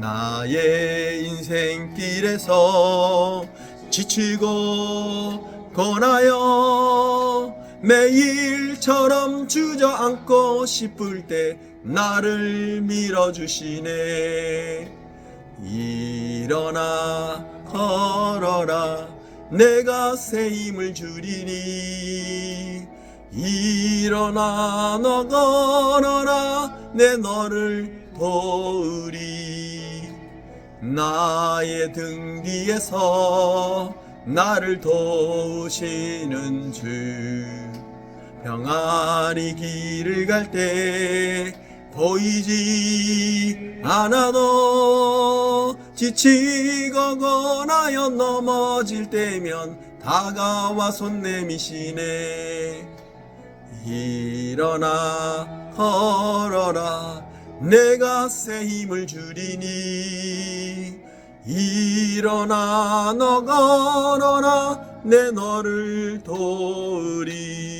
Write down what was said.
나의 인생길에서 지치고 고나여 매일처럼 주저앉고 싶을 때 나를 밀어주시네. 일어나 걸어라. 내가 새 힘을 주리니. 일어나 너 걸어라. 내 너를 도우리 나의 등 뒤에서 나를 도우시는 주. 평안히 길을 갈 때 보이지 않아도 지치고 거나여 넘어질 때면 다가와 손 내미시네. 일어나 걸어라 내가 새 힘을 주리니 일어나 너 걸어라 내 너를 도우리